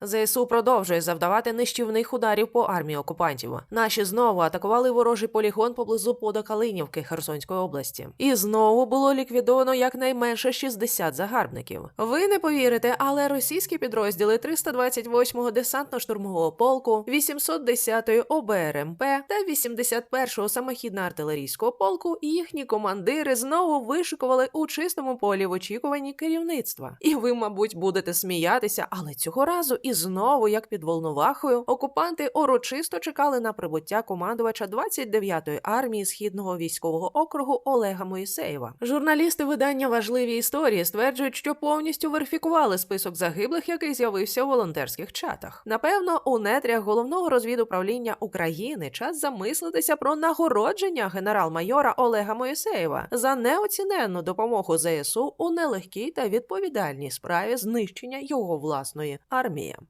ЗСУ продовжує завдавати нищівних ударів по армії окупантів. Наші знову атакували ворожий полігон поблизу Подокалинівки Херсонської області. І знову було ліквідовано якнайменше 60 загарбників. Ви не повірите, але російські підрозділи 328-го десантно-штурмового полку, 810-ї ОБРМП та 81-го самохідно-артилерійського полку їхні командири знову вишикували у чистому полі в очікуванні керівництва. І ви, мабуть, будете сміятися, але цього разу і знову, як під Волновахою, окупанти урочисто чекали на прибуття командувача 29-ї армії східного військового округу Олега Моїсеєва. Журналісти видання важливі історії стверджують, що повністю верифікували список загиблих, який з'явився у волонтерських чатах. Напевно, у нетрях головного розвідуправління України час замислитися про нагородження генерал-майора Олега Моїсеєва за неоціненну допомогу ЗСУ у нелегкій та відповідальній справі знищення його власної армії.